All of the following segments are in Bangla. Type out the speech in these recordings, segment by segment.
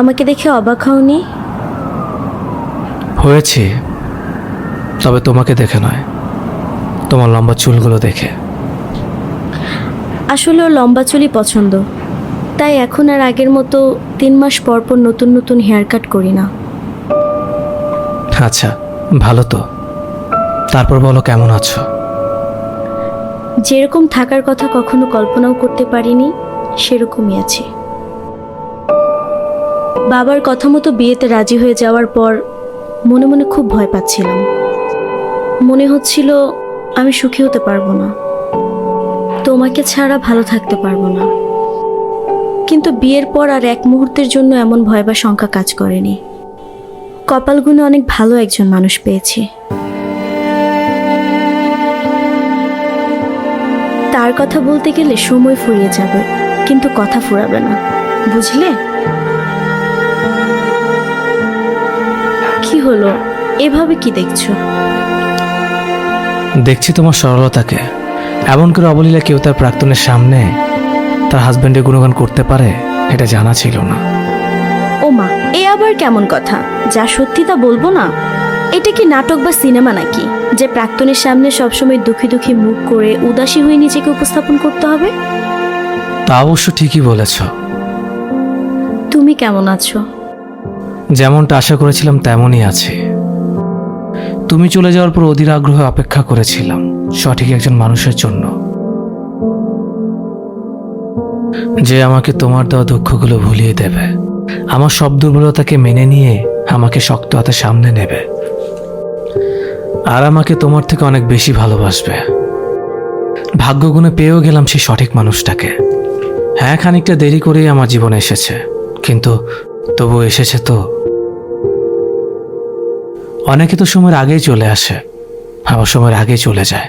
আমাকে দেখে অবাক হওনি? হয়েছি তবে তোমাকে দেখে নয়। তোমার লম্বা চুলগুলো দেখে। আসলে লম্বা চুলই পছন্দ। তাই এখন আর আগের মতো তিন মাস পর পর নতুন নতুন হেয়ার কাট করি না। আচ্ছা ভালো তো। তারপর বলো কেমন আছো? যেরকম থাকার কথা কখনো কল্পনাও করতে পারিনি সেরকমই আছি। বাবার কথা মতো বিয়েতে রাজি হয়ে যাওয়ার পর মনে মনে খুব ভয় পাচ্ছিলাম। মনে হচ্ছিল আমি সুখী হতে পারব না। তোমাকে ছাড়া ভালো থাকতে পারব না। কিন্তু বিয়ের পর আর এক মুহূর্তের জন্য এমন ভয় বা শঙ্কা কাজ করেনি। কপালগুনে অনেক ভালো একজন মানুষ পেয়েছি। তার কথা বলতে গেলে সময় ফুরিয়ে যাবে, কিন্তু কথা ফুরাবে না। বুঝলে? হলো এভাবে কি দেখছ? দেখছি তোমার সরলতাকে। এমন করে অবলীলা কেউ তার প্রাক্তনের সামনে তার হাজব্যান্ডের গুণগান করতে পারে এটা জানা ছিল না। ও মা এ আবার কেমন কথা? যা সত্যি তা বলব না? এটা কি নাটক বা সিনেমা নাকি যে প্রাক্তনের সামনে সবসময় দুঃখী দুঃখী মুখ করে উদাসী হয়ে নিজেকে উপস্থাপন করতে হবে? তা অবশ্য ঠিকই বলেছ। তুমি কেমন আছো? যেমনটা আশা করেছিলাম তেমনই আছে। তুমি চলে যাওয়ার পর অধীর আগ্রহে অপেক্ষা করেছিলাম সঠিক একজন মানুষের জন্য। যে আমাকে তোমার দেওয়া দুঃখগুলো ভুলিয়ে দেবে। আমার সব দুর্বলতাকে মেনে নিয়ে আমাকে শক্ত হাতে সামনে নেবে। আর আমাকে তোমার থেকে অনেক বেশি ভালোবাসবে। ভাগ্যগুণে পেয়েও গেলাম সেই সঠিক মানুষটাকে। হ্যাঁ খানিকটা দেরি করেই আমার জীবনে এসেছে। কিন্তু তবু এসেছে তো অনেকে তো সময়ের আগেই চলে আসে আবার সময়ের আগেই চলে যায়।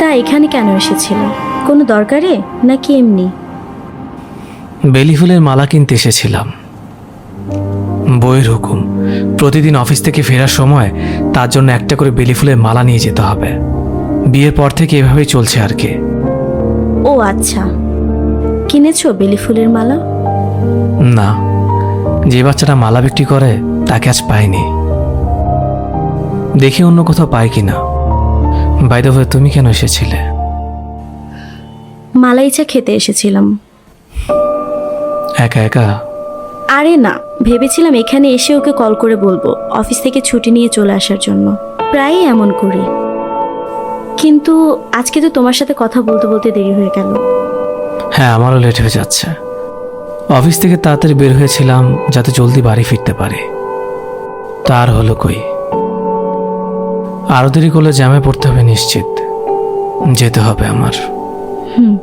তা এখানে কেন এসেছিল? কোনো দরকারে নাকি এমনি? বেলি ফুলের মালা কিনতে এসেছিলাম। বইয়ের হুকুম প্রতিদিন অফিস থেকে ফেরার সময় তার জন্য একটা করে বেলি ফুলের মালা নিয়ে যেতে হবে। বিয়ের পর থেকে এভাবেই চলছে আর কি। ও আচ্ছা। কিনেছো বেলি ফুলের মালা? না। যে বাচ্চাটা মালা বিক্রি করে তাকে আজ পাইনি। দেখি অন্য কোথাও পাই কিনা। বাইদ হয়ে তুমি কেন এসেছিলে? মালাইচা খেতে এসেছিলাম। একা একা? আরে না ভেবেছিলাম এখানে এসে ওকে কল করে বলব অফিস থেকে ছুটি নিয়ে চলে আসার জন্য। প্রায়ই এমন করি। কিন্তু আজকে তো তোমার সাথে কথা বলতে বলতে দেরি হয়ে গেল। হ্যাঁ আমারও লেট হয়ে যাচ্ছে। অফিস থেকে তাড়াতাড়ি বের হয়েছিলাম যাতে জলদি বাড়ি ফিরতে পারে। তার হলো কই? আরও দেরি করলে জ্যামে পড়তে হবে নিশ্চিত। যেতে হবে আমার। হুম।